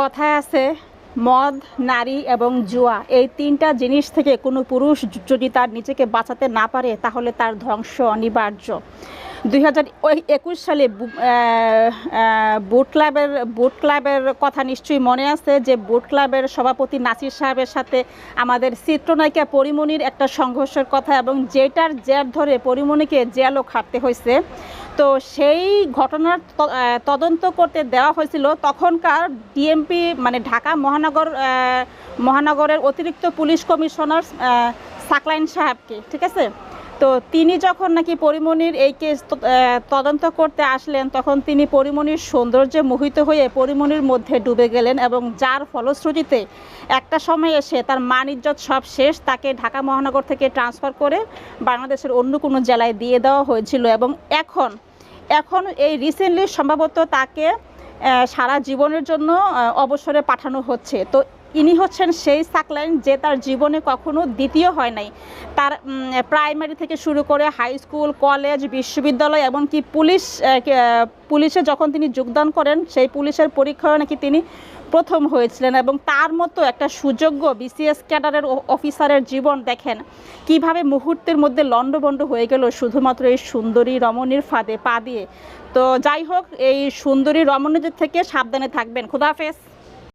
কথায় আছে, মদ, নারী এবং জুয়া, এই তিনটা জিনিস থেকে কোনো পুরুষ যদি তার নিজেকে বাঁচাতে না পারে, তাহলে তার ধ্বংস অনিবার্য। দুই হাজার একুশ সালে বুট ক্লাবের বুট ক্লাবের কথা নিশ্চয়ই মনে আছে যে বুট ক্লাবের সভাপতি নাসির সাহেবের সাথে আমাদের চিত্রনায়িকা পরিমণির একটা সংঘর্ষের কথা এবং যেটার জের ধরে পরিমণিকে জেলও খাটতে হয়েছে। তো সেই ঘটনার তদন্ত করতে দেওয়া হয়েছিল। তখনকার ডিএমপি মানে ঢাকা মহানগর মহানগরের অতিরিক্ত পুলিশ কমিশনার সাকলাইন সাহেবকে, ঠিক আছে? তো তিনি যখন নাকি পরিমণির এই কেস তদন্ত করতে আসলেন, তখন তিনি পরিমণির সৌন্দর্যে মোহিত হয়ে পরিমণির মধ্যে ডুবে গেলেন এবং যার ফলশ্রুতিতে একটা সময় এসে তার মান ইজ্জত সব শেষ, তাকে ঢাকা মহানগর থেকে ট্রান্সফার করে বাংলাদেশের অন্য কোনো জেলায় দিয়ে দেওয়া হয়েছিল এবং এখন এখন এই রিসেন্টলি সম্ভবত তাকে সারা জীবনের জন্য অবসরে পাঠানো হচ্ছে। তো ইনি হচ্ছেন সেই সাকলাইন যে তার জীবনে কখনো দ্বিতীয় হয় নাই। তার প্রাইমারি থেকে শুরু করে হাই স্কুল কলেজ বিশ্ববিদ্যালয়, এমনকি পুলিশ পুলিশে যখন তিনি যোগদান করেন, সেই পুলিশের পরীক্ষায় নাকি তিনি প্রথম হয়েছিলেন এবং তার মতো একটা সুযোগ্য বিসিএস ক্যাডারের অফিসারের জীবন দেখেন। কীভাবে মুহূর্তের মধ্যে লণ্ডভণ্ড হয়ে গেল শুধুমাত্র এই সুন্দরী রমণীর ফাঁদে পা দিয়ে। তো যাই হোক, এই সুন্দরী রমণীদের থেকে সাবধানে থাকবেন। খুদাহাফেজ